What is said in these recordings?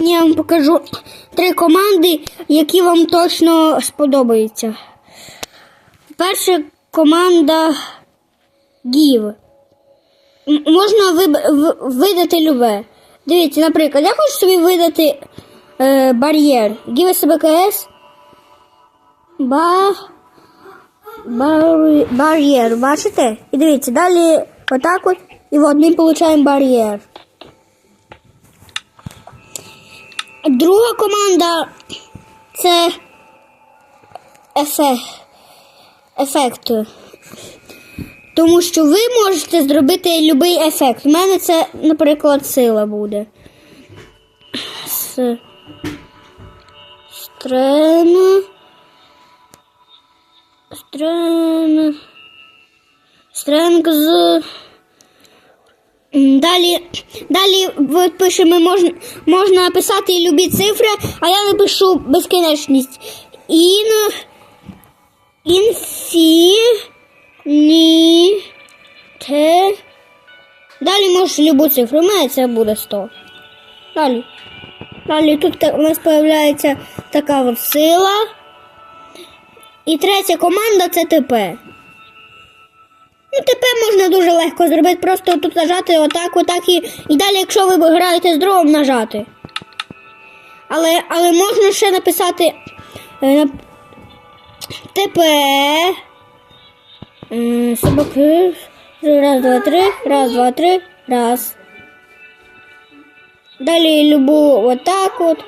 Я вам покажу три команди, які вам точно сподобаються. Перша команда Give. Можна видати любе. Дивіться, наприклад, я хочу собі видати е, бар'єр. Give СБКС. Ба... Бар... Бар'єр, бачите? І дивіться, далі отак от, і от ми отримуємо бар'єр. Друга команда це ефе... ефект. Тому що ви можете зробити будь-який ефект. У мене це, наприклад, сила буде. С... Стрена. Стрена. Стренгз. М, Далі, далі ви пишемо, можна, можна написати любі цифри, а я напишу безкінечність. Ін. Інфі. Ні. Те. Далі можеш любу цифру. У мене це буде 100. Далі. Далі тут у нас з'являється така сила. І третя команда це ТП. Ну, ТП можна дуже легко зробити, просто тут нажати отак, отак і, і далі, якщо ви граєте з другом, нажати. Але, але можна ще написати е, ТП. М, Собаки. Раз, два, три. Раз, два, три. Раз. Далі любу отак от.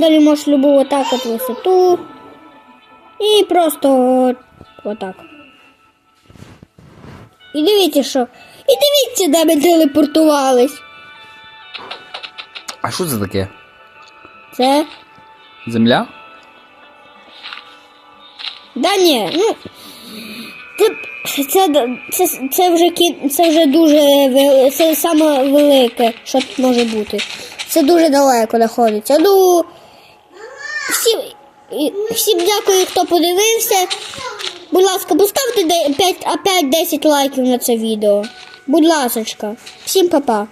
Далі можеш любу отак от висоту. І просто от, отак. І дивіться, що. І дивіться, де ми телепортувались. А що це таке? Це. Земля? Да ні, ну. Це, це, це, це, вже кі- це вже дуже це саме велике, що тут може бути. Це дуже далеко знаходиться. Ну. Всім, всім дякую, хто подивився. Будь ласка, поставте 5, 5-10 лайків на це відео. Будь ласочка. Всім па-па.